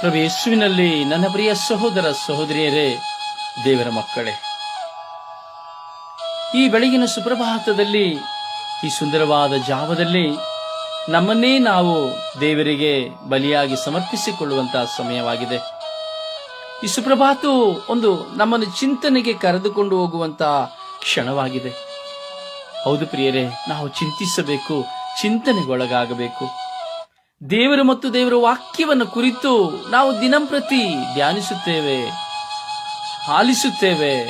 ಪ್ರಭು ಯೇಸುವಿನಲ್ಲಿ ನನ್ನ ಪ್ರಿಯ ಸಹೋದರ ಸಹೋದರಿಯರೇ, ದೇವರ ಮಕ್ಕಳೇ. ಈ ಬೆಳಗಿನ ಸುಪ್ರಭಾತದಲ್ಲಿ, ಈ ಸುಂದರವಾದ ಜಾವದಲ್ಲಿ ನಮ್ಮನ್ನೇ ನಾವು ದೇವರಿಗೆ ಬಲಿಯಾಗಿ ಸಮರ್ಪಿಸಿಕೊಳ್ಳುವಂತಹ ಸಮಯವಾಗಿದೆ. ಈ ಸುಪ್ರಭಾತವು ಒಂದು ನಮ್ಮನ್ನು ಚಿಂತನೆಗೆ ಕರೆದುಕೊಂಡು ಹೋಗುವಂತಹ ಕ್ಷಣವಾಗಿದೆ. ಹೌದು ಪ್ರಿಯರೇ, ನಾವು ಚಿಂತಿಸಬೇಕು, ಚಿಂತನೆಗೊಳಗಾಗಬೇಕು. ದೇವರು ಮತ್ತು ದೇವರ ವಾಕ್ಯವನ್ನು ಕುರಿತು ನಾವು ದಿನಂಪ್ರತಿ ಧ್ಯಾನಿಸುತ್ತೇವೆ ಆಲಿಸುತ್ತೇವೆ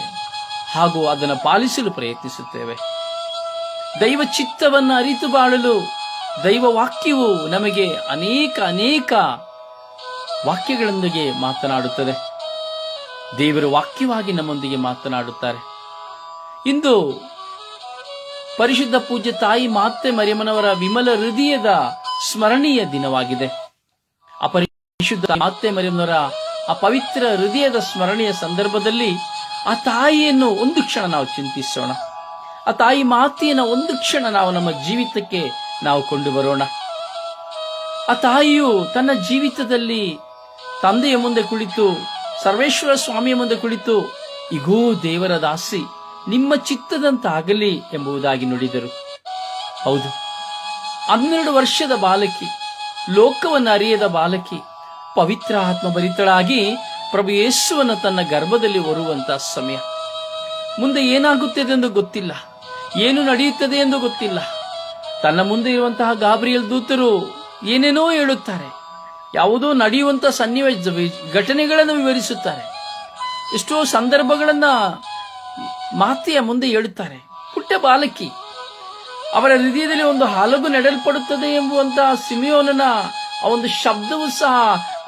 ಹಾಗೂ ಅದನ್ನು ಪಾಲಿಸಲು ಪ್ರಯತ್ನಿಸುತ್ತೇವೆ. ದೈವ ಚಿತ್ತವನ್ನು ಅರಿತು ಬಾಳಲು ದೈವ ವಾಕ್ಯವು ನಮಗೆ ಅನೇಕ ಅನೇಕ ವಾಕ್ಯಗಳೊಂದಿಗೆ ಮಾತನಾಡುತ್ತದೆ. ದೇವರ ವಾಕ್ಯವಾಗಿ ನಮ್ಮೊಂದಿಗೆ ಮಾತನಾಡುತ್ತಾರೆ. ಇಂದು ಪರಿಶುದ್ಧ ಪೂಜ್ಯ ತಾಯಿ ಮಾತೆ ಮರಿಯಮ್ಮನವರ ವಿಮಲ ಹೃದಯದ ಸ್ಮರಣೀಯ ದಿನವಾಗಿದೆ. ಅಪರಿಶುದ್ಧ ಪರಿಶುದ್ಧ ಮಾತೆ ಮರಿಯಮ್ಮನವರ ಆ ಪವಿತ್ರ ಹೃದಯದ ಸ್ಮರಣೆಯ ಸಂದರ್ಭದಲ್ಲಿ ಆ ತಾಯಿಯನ್ನು ಒಂದು ಕ್ಷಣ ನಾವು ಚಿಂತಿಸೋಣ. ಆ ತಾಯಿ ಮಾತೆಯನ್ನು ಒಂದು ಕ್ಷಣ ನಾವು ನಮ್ಮ ಜೀವಿತಕ್ಕೆ ನಾವು ಕೊಂಡು ಬರೋಣ ಆ ತಾಯಿಯು ತನ್ನ ಜೀವಿತದಲ್ಲಿ ತಂದೆಯ ಮುಂದೆ ಕುಳಿತು, ಸರ್ವೇಶ್ವರ ಸ್ವಾಮಿಯ ಮುಂದೆ ಕುಳಿತು, ಇಗೋ ದೇವರ ದಾಸಿ, ನಿಮ್ಮ ಚಿತ್ತದಂತಾಗಲಿ ಎಂಬುದಾಗಿ ನುಡಿದರು. ಹೌದು ಹನ್ನೆರಡು ವರ್ಷದ ಬಾಲಕಿ, ಲೋಕವನ್ನು ಅರಿಯದ ಬಾಲಕಿ, ಪವಿತ್ರ ಆತ್ಮ ಭರಿತಳಾಗಿ ಪ್ರಭು ಯೇಸುವನ್ನು ತನ್ನ ಗರ್ಭದಲ್ಲಿ ಹೊರುವಂತ ಸಮಯ. ಮುಂದೆ ಏನಾಗುತ್ತದೆ ಎಂದು ಗೊತ್ತಿಲ್ಲ, ಏನು ನಡೆಯುತ್ತದೆ ಎಂದು ಗೊತ್ತಿಲ್ಲ. ತನ್ನ ಮುಂದೆ ಇರುವಂತಹ ಗಾಬರಿಯಲ್ ದೂತರು ಏನೇನೋ ಹೇಳುತ್ತಾರೆ, ಯಾವುದೋ ನಡೆಯುವಂತಹ ಸನ್ನಿವೇಶ ಘಟನೆಗಳನ್ನು ವಿವರಿಸುತ್ತಾರೆ. ಎಷ್ಟೋ ಸಂದರ್ಭಗಳನ್ನ ಮಾತೆಯ ಮುಂದೆ ಹೇಳುತ್ತಾರೆ. ಪುಟ್ಟ ಬಾಲಕಿ ಅವರ ಹೃದಯದಲ್ಲಿ ಒಂದು ಹಲಗು ನೆಡಲ್ಪಡುತ್ತದೆ ಎಂಬುವಂತಹ ಸಿಮಿಯೋನನ ಆ ಒಂದು ಶಬ್ದವೂ ಸಹ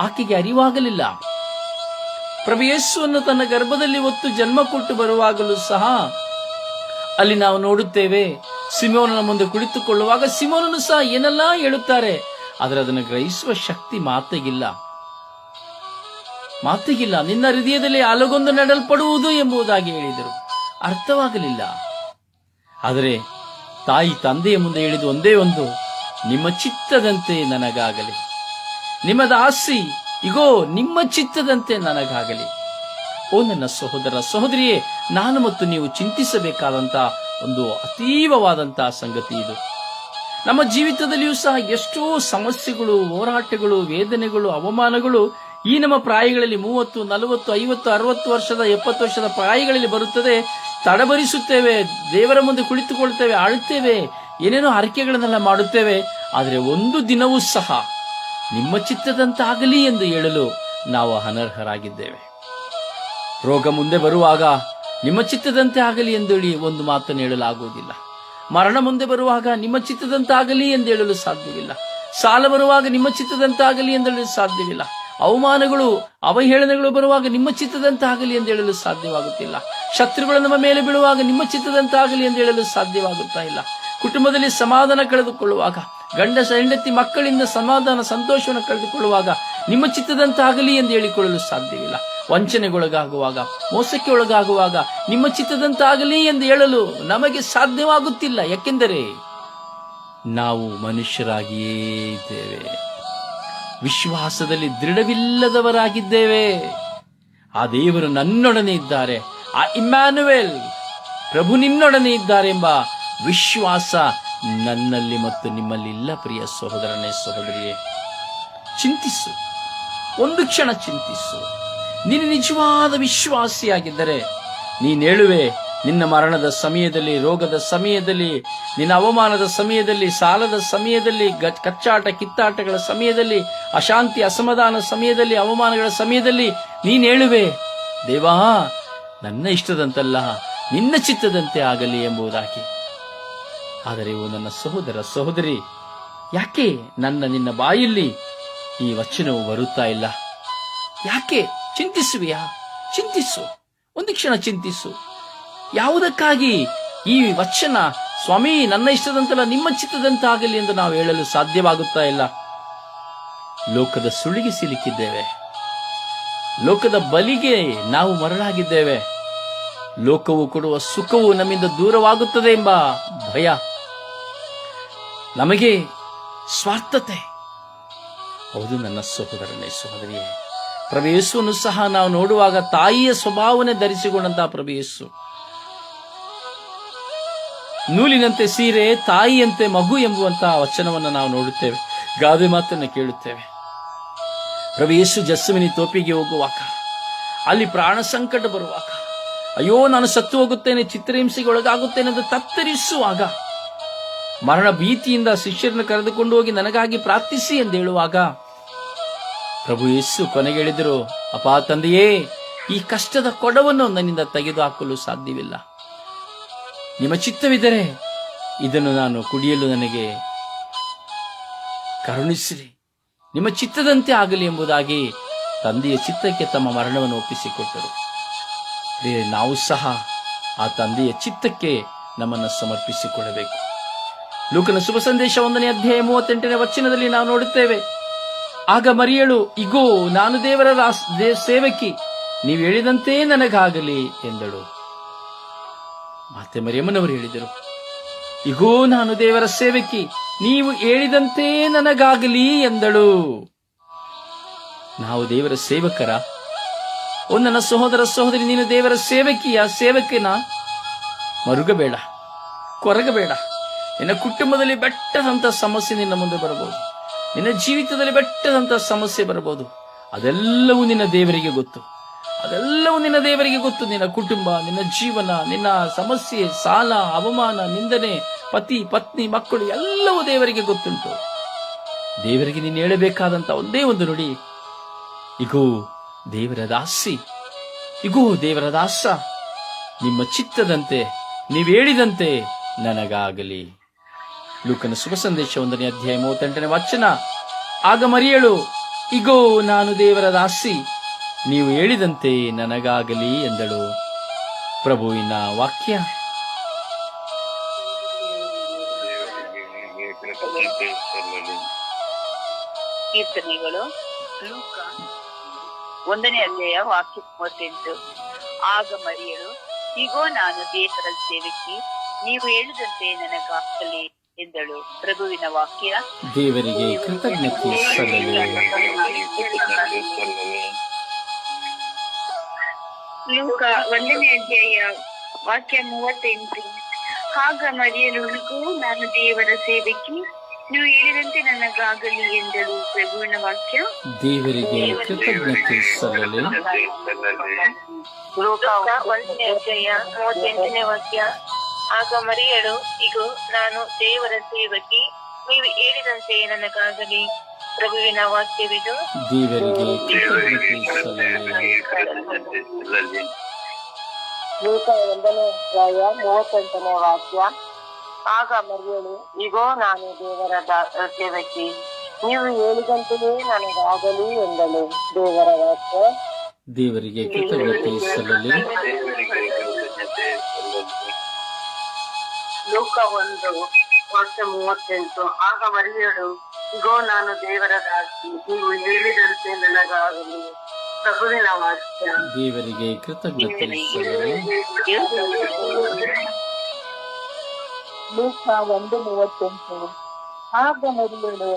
ಆಕೆಗೆ ಅರಿವಾಗಲಿಲ್ಲ. ಪ್ರಭು ತನ್ನ ಗರ್ಭದಲ್ಲಿ ಹೊತ್ತು ಜನ್ಮ ಕೊಟ್ಟು ಬರುವಾಗಲೂ ಸಹ ಅಲ್ಲಿ ನಾವು ನೋಡುತ್ತೇವೆ ಸಿಮೋನನ ಮುಂದೆ ಕುಳಿತುಕೊಳ್ಳುವಾಗ ಸಿಮೋನನು ಸಹ ಏನೆಲ್ಲ ಹೇಳುತ್ತಾರೆ, ಆದರೆ ಅದನ್ನು ಗ್ರಹಿಸುವ ಶಕ್ತಿ ಮಾತೆಗಿಲ್ಲ. ಮಾತಿಗಿಲ್ಲ, ನಿನ್ನ ಹೃದಯದಲ್ಲಿ ಅಲಗೊಂದು ನೆಡಲ್ಪಡುವುದು ಎಂಬುದಾಗಿ ಹೇಳಿದರು. ಅರ್ಥವಾಗಲಿಲ್ಲ. ಆದರೆ ತಾಯಿ ತಂದೆಯ ಮುಂದೆ ಹೇಳಿದ ಒಂದೇ ಒಂದು, ನಿಮ್ಮ ಚಿತ್ತದಂತೆ ನನಗಾಗಲಿ. ನಿಮ್ಮದ ಆಸಿ ಇಗೋ, ನಿಮ್ಮ ಚಿತ್ತದಂತೆ ನನಗಾಗಲಿ. ಓ ನನ್ನ ಸಹೋದರ ಸಹೋದರಿಯೇ, ನಾನು ಮತ್ತು ನೀವು ಚಿಂತಿಸಬೇಕಾದಂತಹ ಒಂದು ಅತೀವವಾದಂತಹ ಸಂಗತಿ ಇದು. ನಮ್ಮ ಜೀವಿತದಲ್ಲಿಯೂ ಸಹ ಎಷ್ಟೋ ಸಮಸ್ಯೆಗಳು, ಹೋರಾಟಗಳು, ವೇದನೆಗಳು, ಅವಮಾನಗಳು ಈ ನಮ್ಮ ಪ್ರಾಯಗಳಲ್ಲಿ ಮೂವತ್ತು, ನಲವತ್ತು, ಐವತ್ತು, ಅರವತ್ತು ವರ್ಷದ, ಎಪ್ಪತ್ತು ವರ್ಷದ ಪ್ರಾಯಗಳಲ್ಲಿ ಬರುತ್ತದೆ. ತಡಬರಿಸುತ್ತೇವೆ, ದೇವರ ಮುಂದೆ ಕುಳಿತುಕೊಳ್ತೇವೆ ಆಳುತ್ತೇವೆ, ಏನೇನೋ ಹರಕೆಗಳನ್ನೆಲ್ಲ ಮಾಡುತ್ತೇವೆ. ಆದರೆ ಒಂದು ದಿನವೂ ಸಹ ನಿಮ್ಮ ಚಿತ್ತದಂತಾಗಲಿ ಎಂದು ಹೇಳಲು ನಾವು ಅನರ್ಹರಾಗಿದ್ದೇವೆ. ರೋಗ ಮುಂದೆ ಬರುವಾಗ ನಿಮ್ಮ ಚಿತ್ತದಂತೆ ಆಗಲಿ ಎಂದು ಹೇಳಿ ಒಂದು ಮಾತನ್ನು ಹೇಳಲಾಗುವುದಿಲ್ಲ. ಮರಣ ಮುಂದೆ ಬರುವಾಗ ನಿಮ್ಮ ಚಿತ್ತದಂತಾಗಲಿ ಎಂದು ಹೇಳಲು ಸಾಧ್ಯವಿಲ್ಲ. ಸಾಲ ಬರುವಾಗ ನಿಮ್ಮ ಚಿತ್ತದಂತಾಗಲಿ ಎಂದು ಹೇಳಲು ಸಾಧ್ಯವಿಲ್ಲ. ಅವಮಾನಗಳು, ಅವಹೇಳನಗಳು ಬರುವಾಗ ನಿಮ್ಮ ಚಿತ್ತದಂತಾಗಲಿ ಎಂದು ಹೇಳಲು ಸಾಧ್ಯವಾಗುತ್ತಿಲ್ಲ. ಶತ್ರುಗಳು ನಮ್ಮ ಮೇಲೆ ಬೀಳುವಾಗ ನಿಮ್ಮ ಚಿತ್ತದಂತಾಗಲಿ ಎಂದು ಹೇಳಲು ಸಾಧ್ಯವಾಗುತ್ತಾ ಇಲ್ಲ. ಕುಟುಂಬದಲ್ಲಿ ಸಮಾಧಾನ ಕಳೆದುಕೊಳ್ಳುವಾಗ ಗಂಡ ಹೆಂಡತಿ, ಮಕ್ಕಳಿಂದ ಸಮಾಧಾನ, ಸಂತೋಷವನ್ನು ಕಳೆದುಕೊಳ್ಳುವಾಗ ನಿಮ್ಮ ಚಿತ್ತದಂತಾಗಲಿ ಎಂದು ಹೇಳಿಕೊಳ್ಳಲು ಸಾಧ್ಯವಿಲ್ಲ. ವಂಚನೆಗೊಳಗಾಗುವಾಗ ಮೋಸಕ್ಕೆ ಒಳಗಾಗುವಾಗ ನಿಮ್ಮ ಚಿತ್ತದಂತಾಗಲಿ ಎಂದು ಹೇಳಲು ನಮಗೆ ಸಾಧ್ಯವಾಗುತ್ತಿಲ್ಲ. ಯಾಕೆಂದರೆ ನಾವು ಮನುಷ್ಯರಾಗಿಯೇ ಇದ್ದೇವೆ. ವಿಶ್ವಾಸದಲ್ಲಿ ದೃಢವಿಲ್ಲದವರಾಗಿದ್ದೇವೆ. ಆ ದೇವರು ನನ್ನೊಡನೆ ಇದ್ದಾರೆ. ಆ ಇಮ್ಯಾನುವೆಲ್ ಪ್ರಭು ನಿನ್ನೊಡನೆ ಇದ್ದಾರೆ ಎಂಬ ವಿಶ್ವಾಸ ನನ್ನಲ್ಲಿ ಮತ್ತು ನಿಮ್ಮಲ್ಲಿ ಇಲ್ಲ ಪ್ರಿಯ ಸಹೋದರನೇ ಸಹೋದರಿಯೇ. ಚಿಂತಿಸು. ಒಂದು ಕ್ಷಣ ಚಿಂತಿಸು. ನೀನು ನಿಜವಾದ ವಿಶ್ವಾಸಿಯಾಗಿದ್ದರೆ ನೀನು ಹೇಳುವೆ ನಿನ್ನ ಮರಣದ ಸಮಯದಲ್ಲಿ, ರೋಗದ ಸಮಯದಲ್ಲಿ, ನಿನ್ನ ಅವಮಾನದ ಸಮಯದಲ್ಲಿ, ಸಾಲದ ಸಮಯದಲ್ಲಿ ಕಚ್ಚಾಟ, ಕಿತ್ತಾಟಗಳ ಸಮಯದಲ್ಲಿ, ಅಶಾಂತಿ, ಅಸಮಾಧಾನ ಸಮಯದಲ್ಲಿ, ಅವಮಾನಗಳ ಸಮಯದಲ್ಲಿ ನೀನು ಹೇಳುವೆ, ದೇವಾ, ನನ್ನ ಇಷ್ಟದಂತಲ್ಲ, ನಿನ್ನ ಚಿತ್ತದಂತೆ ಆಗಲಿ ಎಂಬುದಾಗಿ. ಆದರೆ ಓ ನನ್ನ ಸಹೋದರ, ಸಹೋದರಿ, ಯಾಕೆ ನನ್ನ ನಿನ್ನ ಬಾಯಲ್ಲಿ ಈ ವಚನವು ಬರುತ್ತಾ ಇಲ್ಲ? ಯಾಕೆ ಚಿಂತಿಸುವಿಯಾ? ಚಿಂತಿಸು, ಒಂದು ಕ್ಷಣ ಚಿಂತಿಸು. ಯಾವುದಕ್ಕಾಗಿ ಈ ವಚನ ಸ್ವಾಮಿ ನನ್ನ ಇಷ್ಟದಂತಲ್ಲ, ನಿಮ್ಮ ಚಿತ್ತದಂತಾಗಲಿ ಎಂದು ನಾವು ಹೇಳಲು ಸಾಧ್ಯವಾಗುತ್ತಾ ಇಲ್ಲ. ಲೋಕದ ಸುಳಿಗೆ ಸಿಲುಕಿದ್ದೇವೆ. ಲೋಕದ ಬಲಿಗೆ ನಾವು ಮರಳಾಗಿದ್ದೇವೆ. ಲೋಕವು ಕೊಡುವ ಸುಖವು ನಮ್ಮಿಂದ ದೂರವಾಗುತ್ತದೆ ಎಂಬ ಭಯ. ನಮಗೆ ಸ್ವಾರ್ಥತೆ. ಹೌದು ನನ್ನ ಸಹೋದರನೇ, ಸಹೋದರಿಯೇ. ಪ್ರಭೇಸುವನ್ನು ಸಹ ನಾವು ನೋಡುವಾಗ ತಾಯಿಯ ಸ್ವಭಾವನೆ ಧರಿಸಿಕೊಂಡಂತಹ ಪ್ರಭೇಸು ನೂಲಿನಂತೆ ಸೀರೆ, ತಾಯಿಯಂತೆ ಮಗು ಎಂಬುವಂತಹ ವಚನವನ್ನು ನಾವು ನೋಡುತ್ತೇವೆ. ಗಾದೆ ಮಾತನ್ನು ಕೇಳುತ್ತೇವೆ. ಪ್ರಭು ಯೇಸು ಜಸ್ಸುವಿನಿ ತೋಪಿಗೆ ಹೋಗುವಾಗ, ಅಲ್ಲಿ ಪ್ರಾಣ ಸಂಕಟ ಬರುವಾಗ, ಅಯ್ಯೋ, ನಾನು ಸತ್ತು ಹೋಗುತ್ತೇನೆ ಚಿತ್ರಹಿಂಸೆಗೆ ಒಳಗಾಗುತ್ತೇನೆ ಎಂದು ತತ್ತರಿಸುವಾಗ, ಮರಣ ಭೀತಿಯಿಂದ ಶಿಷ್ಯರನ್ನು ಕರೆದುಕೊಂಡು ಹೋಗಿ ನನಗಾಗಿ ಪ್ರಾರ್ಥಿಸಿ ಎಂದು ಹೇಳುವಾಗ, ಪ್ರಭು ಯೇಸು ಕೊನೆಗೆ ಹೇಳಿದರು ಅಪಾ ತಂದೆಯೇ, ಈ ಕಷ್ಟದ ಕೊಡವನ್ನು ನನ್ನಿಂದ ತೆಗೆದುಹಾಕಲು ಸಾಧ್ಯವಿಲ್ಲ. ನಿಮ್ಮ ಚಿತ್ತವಿದ್ದರೆ ಇದನ್ನು ನಾನು ಕುಡಿಯಲು ನನಗೆ ಕರುಣಿಸಿರಿ. ನಿಮ್ಮ ಚಿತ್ತದಂತೆ ಆಗಲಿ ಎಂಬುದಾಗಿ ತಂದೆಯ ಚಿತ್ತಕ್ಕೆ ತಮ್ಮ ಮರಣವನ್ನು ಒಪ್ಪಿಸಿಕೊಟ್ಟರು. ನಾವು ಸಹ ಆ ತಂದೆಯ ಚಿತ್ತಕ್ಕೆ ನಮ್ಮನ್ನು ಸಮರ್ಪಿಸಿಕೊಳ್ಳಬೇಕು. ಲೋಕನ ಶುಭ ಸಂದೇಶ ಒಂದನೇ ಅಧ್ಯಾಯ ಮೂವತ್ತೆಂಟನೇ ವಚನದಲ್ಲಿ ನಾವು ನೋಡುತ್ತೇವೆ. ಆಗ ಮರಿಯಳು, ಇಗೋ, ನಾನು ದೇವರ ಸೇವಕಿ, ನೀವು ಹೇಳಿದಂತೆ ನನಗಾಗಲಿ ಎಂದಳು. ಮತ್ತೆ ಮರಿಯಮ್ಮನವರು ಹೇಳಿದರು, ಇಗೋ, ನಾನು ದೇವರ ಸೇವಕಿ, ನೀವು ಹೇಳಿದಂತೆ ನನಗಾಗಲಿ ಎಂದಳು. ನಾವು ದೇವರ ಸೇವಕರ. ಓ, ನನ್ನ ಸಹೋದರ ಸಹೋದರಿ, ನೀನು ದೇವರ ಸೇವಕಿಯ ಸೇವಕಿನ. ಮರುಗಬೇಡ, ಕೊರಗಬೇಡ. ನಿನ್ನ ಕುಟುಂಬದಲ್ಲಿ ಬೆಟ್ಟದಂತ ಸಮಸ್ಯೆ ನಿನ್ನ ಮುಂದೆ ಬರಬಹುದು. ನಿನ್ನ ಜೀವಿತದಲ್ಲಿ ಬೆಟ್ಟದಂತ ಸಮಸ್ಯೆ ಬರಬಹುದು. ಅದೆಲ್ಲವೂ ನಿನ್ನ ದೇವರಿಗೆ ಗೊತ್ತು. ಅದೆಲ್ಲವೂ ನಿನ್ನ ದೇವರಿಗೆ ಗೊತ್ತು. ನಿನ್ನ ಕುಟುಂಬ, ನಿನ್ನ ಜೀವನ, ನಿನ್ನ ಸಮಸ್ಯೆ, ಸಾಲ, ಅವಮಾನ, ನಿಂದನೆ, ಪತಿ, ಪತ್ನಿ, ಮಕ್ಕಳು, ಎಲ್ಲವೂ ದೇವರಿಗೆ ಗೊತ್ತುಂಟು. ದೇವರಿಗೆ ನೀನು ಹೇಳಬೇಕಾದಂತ ಒಂದೇ ಒಂದು ನುಡಿ. ಇಗೋ, ದೇವರ ದಾಸಿ. ಇಗೋ, ದೇವರ ದಾಸ. ನಿಮ್ಮ ಚಿತ್ತದಂತೆ, ನೀವು ಹೇಳಿದಂತೆ ನನಗಾಗಲಿ. ಲೂಕನ ಶುಭ ಸಂದೇಶ ಒಂದನೇ ಅಧ್ಯಾಯ ಮೂವತ್ತೆಂಟನೇ ವಚನ. ಆಗ ಮರಿಯಳು, ಇಗೋ, ನಾನು ದೇವರ ದಾಸಿ. ನೀವು ಹೇಳಿದಂತೆ ನನಗಾಗಲಿ ಎಂದಳು. ಪ್ರಭುವಿನ ವಾಕ್ಯ? ಕೀರ್ತನೆಗಳು ಒಂದನೇ ಅಧ್ಯಾಯ ವಾಕ್ಯ ಮೂವತ್ತೆಂಟು. ಆಗ ಮರಿಯಳು ಈಗೋ ನಾನು ದೇವರ ಸೇವಕಿ ನೀವು ಹೇಳಿದಂತೆ ನನಗಾಗಲಿ ಎಂದಳು. ಪ್ರಭುವಿನ ವಾಕ್ಯ ದೇವರಿಗೆ ಕೃತಜ್ಞತೆ ಸಲ್ಲಲಿ. ಲೂಕ ಒಂದನೇ ಅಧ್ಯಾಯ ವಾಕ್ಯ ಮೂವತ್ತೆಂಟು. ಆಗ ಮರಿಯಲು ನಾನು ದೇವರ ಸೇವಕಿ ನೀವು ಹೇಳಿದಂತೆ ನನಗಾಗಲಿ ಎಂದರು ಪ್ರಭುವಿನ ವಾಕ್ಯ. ದೇವರಿಗೆ ಕೃತಜ್ಞತೆ ಸಲ್ಲಲಿ. ಲೋಕ ಒಂದನೇ ಅಧ್ಯಾಯ ಮೂವತ್ತೆಂಟನೇ ವಾಕ್ಯ. ಆಗ ಮರಿಯಳು ಇಗೋ ನಾನು ದೇವರ ಸೇವಕಿ ನೀವು ಹೇಳಿದಂತೆ ನನಗಾಗಲಿ ಪ್ರಭುವಿನ ವಾಕ್ಯವಿದು. ದೇವರಿಗೆ ಲೂಕ ಒಂದನೇ ಅಧ್ಯಾಯ ಮೂವತ್ತೆಂಟನೇ ವಾಕ್ಯ. ಆಗ ಮರಿಯಳು ಇಗೋ ನಾನು ದೇವರ ಸೇವಕಿ. ನೀವು ಹೇಳಿದಂತೆಯೇ ನನಗಾಗಲಿ ಎಂದಳು ದೇವರ ವಾಕ್ಯ. ದೇವರಿಗೆ ಕೃತಜ್ಞತೆ ಸಲ್ಲಲಿ. ಲೂಕ ಒಂದು ವಾಕ್ಯ ಮೂವತ್ತೆಂಟು. ಆಗ ಮರಿಯಳು ಇಗೋ ನಾನು ದೇವರ ದಾಸಿ ನೀವು ಹೇಳಿದಂತೆ ನನಗಾಗಲಿ. ಪ್ರಭುವಿನ ವಾಕ್ಯ ದೇವರಿಗೆ ಕೃತಜ್ಞತೆ ಲೂಕ ಒಂದು ಮೂವತ್ತೆಂಟು. ಆಗ ಮರಿಯಳು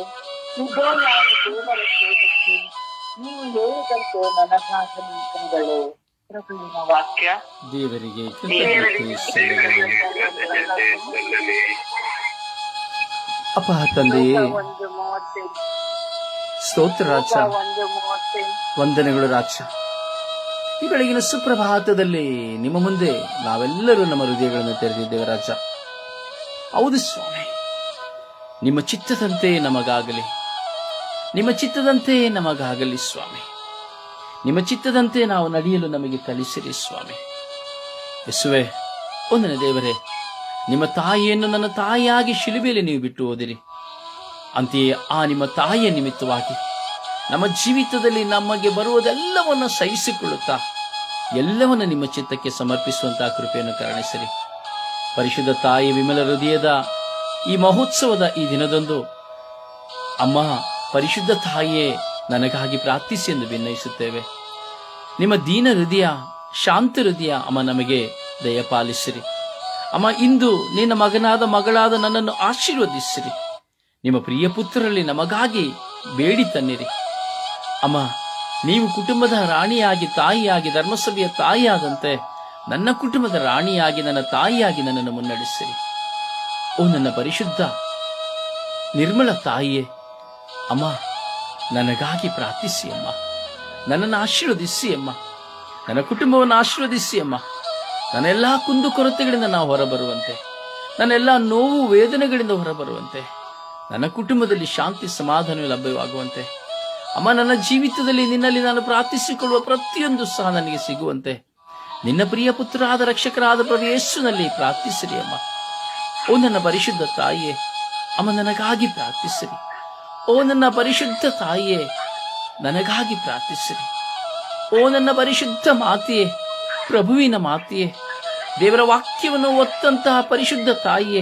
ಇಗೋ ನಾನು ದೇವರ ಸೇವಿಸಿ ನೀವು ಹೇಳಿದಂತೆ ನನಗಾಗಲಿ ಎಂದಳು. ಪ್ರಭುವಿನ ವಾಕ್ಯ. ದೇವರಿಗೆ ಕೃತಜ್ಞತೆ ಸಲ್ಲಲಿ ಅಪ್ಪ ತಂದೆಯೇ ಸ್ತೋತ್ರ ರಾಜ. ವಂದನೆಗಳು ರಾಜ. ಈ ಬೆಳಗಿನ ಸುಪ್ರಭಾತದಲ್ಲಿ ನಿಮ್ಮ ಮುಂದೆ ನಾವೆಲ್ಲರೂ ನಮ್ಮ ಹೃದಯಗಳನ್ನು ತೆರೆದಿದ್ದೇವೆ ರಾಜ. ಹೌದು ಸ್ವಾಮಿ. ನಿಮ್ಮ ಚಿತ್ತದಂತೆ ನಮಗಾಗಲಿ. ನಿಮ್ಮ ಚಿತ್ತದಂತೆ ನಮಗಾಗಲಿ ಸ್ವಾಮಿ. ನಿಮ್ಮ ಚಿತ್ತದಂತೆ ನಾವು ನಡೆಯಲು ನಮಗೆ ಕಲಿಸಿರಿ ಸ್ವಾಮಿ. ಯಸುವೆ ಒಂದನೇ ದೇವರೇ ನಿಮ್ಮ ತಾಯಿಯನ್ನು ನನ್ನ ತಾಯಿಯಾಗಿ ಶಿಲುಬೆಯಲ್ಲಿ ನೀವು ಬಿಟ್ಟು ಹೋದಿರಿ. ಅಂತೆಯೇ ಆ ನಿಮ್ಮ ತಾಯಿಯ ನಿಮಿತ್ತವಾಗಿ ನಮ್ಮ ಜೀವಿತದಲ್ಲಿ ನಮಗೆ ಬರುವುದೆಲ್ಲವನ್ನು ಸಹಿಸಿಕೊಳ್ಳುತ್ತಾ ಎಲ್ಲವನ್ನು ನಿಮ್ಮ ಚಿತ್ತಕ್ಕೆ ಸಮರ್ಪಿಸುವಂತಹ ಕೃಪೆಯನ್ನು ಕರುಣಿಸಿರಿ. ಪರಿಶುದ್ಧ ತಾಯಿ ವಿಮಲ ಹೃದಯದ ಈ ಮಹೋತ್ಸವದ ಈ ದಿನದಂದು ಅಮ್ಮ, ಪರಿಶುದ್ಧ ತಾಯಿಯೇ ನನಗಾಗಿ ಪ್ರಾರ್ಥಿಸಿ ಎಂದು ಭಿನ್ನಯಿಸುತ್ತೇವೆ ನಿಮ್ಮ ದೀನ ಹೃದಯ, ಶಾಂತ ಹೃದಯ ಅಮ್ಮ, ನಮಗೆ ದಯಪಾಲಿಸಿರಿ. ಅಮ್ಮ, ಇಂದು ನಿನ್ನ ಮಗನಾದ ಮಗಳಾದ ನನ್ನನ್ನು ಆಶೀರ್ವದಿಸಿರಿ. ನಿಮ್ಮ ಪ್ರಿಯ ಪುತ್ರರಲ್ಲಿ ನಮಗಾಗಿ ಬೇಡಿ ತನ್ನಿರಿ. ಅಮ್ಮ, ನೀವು ಕುಟುಂಬದ ರಾಣಿಯಾಗಿ, ತಾಯಿಯಾಗಿ, ಧರ್ಮಸಭೆಯ ತಾಯಿಯಾದಂತೆ ನನ್ನ ಕುಟುಂಬದ ರಾಣಿಯಾಗಿ, ನನ್ನ ತಾಯಿಯಾಗಿ ನನ್ನನ್ನು ಮುನ್ನಡೆಸಿರಿ. ಓ ನನ್ನ ಪರಿಶುದ್ಧ, ನಿರ್ಮಲ ತಾಯಿಯೇ, ಅಮ್ಮ, ನನಗಾಗಿ ಪ್ರಾರ್ಥಿಸಿ ಅಮ್ಮ. ನನ್ನನ್ನು ಆಶೀರ್ವದಿಸಿ ಅಮ್ಮ. ನನ್ನ ಕುಟುಂಬವನ್ನು ಆಶೀರ್ವದಿಸಿ ಅಮ್ಮ. ನನ್ನೆಲ್ಲ ಕುಂದು ಕೊರತೆಗಳಿಂದ ನಾವು ಹೊರಬರುವಂತೆ, ನನ್ನೆಲ್ಲ ನೋವು ವೇದನೆಗಳಿಂದ ಹೊರಬರುವಂತೆ, ನನ್ನ ಕುಟುಂಬದಲ್ಲಿ ಶಾಂತಿ ಸಮಾಧಾನ ಲಭ್ಯವಾಗುವಂತೆ, ಅಮ್ಮ ನನ್ನ ಜೀವಿತದಲ್ಲಿ ನಿನ್ನಲ್ಲಿ ನಾನು ಪ್ರಾರ್ಥಿಸಿಕೊಳ್ಳುವ ಪ್ರತಿಯೊಂದು ಸಹ ನನಗೆ ಸಿಗುವಂತೆ, ನಿನ್ನ ಪ್ರಿಯ ಪುತ್ರರಾದ ರಕ್ಷಕರಾದ ಪ್ರಭು ಯೇಸುನಲ್ಲಿ ಪ್ರಾರ್ಥಿಸಿರಿ ಅಮ್ಮ. ಓ ನನ್ನ ಪರಿಶುದ್ಧ ತಾಯಿಯೇ, ಅಮ್ಮ ನನಗಾಗಿ ಪ್ರಾರ್ಥಿಸಿರಿ. ಓ ನನ್ನ ಪರಿಶುದ್ಧ ತಾಯಿಯೇ, ನನಗಾಗಿ ಪ್ರಾರ್ಥಿಸಿರಿ. ಓ ನನ್ನ ಪರಿಶುದ್ಧ ಮಾತೆಯೇ ಪ್ರಭುವಿನ ಮಾತೆಯೇ ದೇವರ ವಾಕ್ಯವನ್ನು ಒತ್ತಂತಹ ಪರಿಶುದ್ಧ ತಾಯಿಯೇ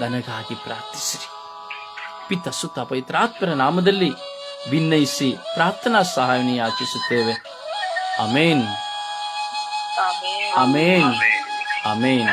ನನಗಾಗಿ ಪ್ರಾರ್ಥಿಸಿರಿ. ಪಿತ ಸುತ್ತ ಪವಿತ್ರಾತ್ಮರ ನಾಮದಲ್ಲಿ ಭಿನ್ನಯಿಸಿ ಪ್ರಾರ್ಥನಾ ಸಹಾಯವನ್ನು ಯಾಚಿಸುತ್ತೇವೆ. Amen amen amen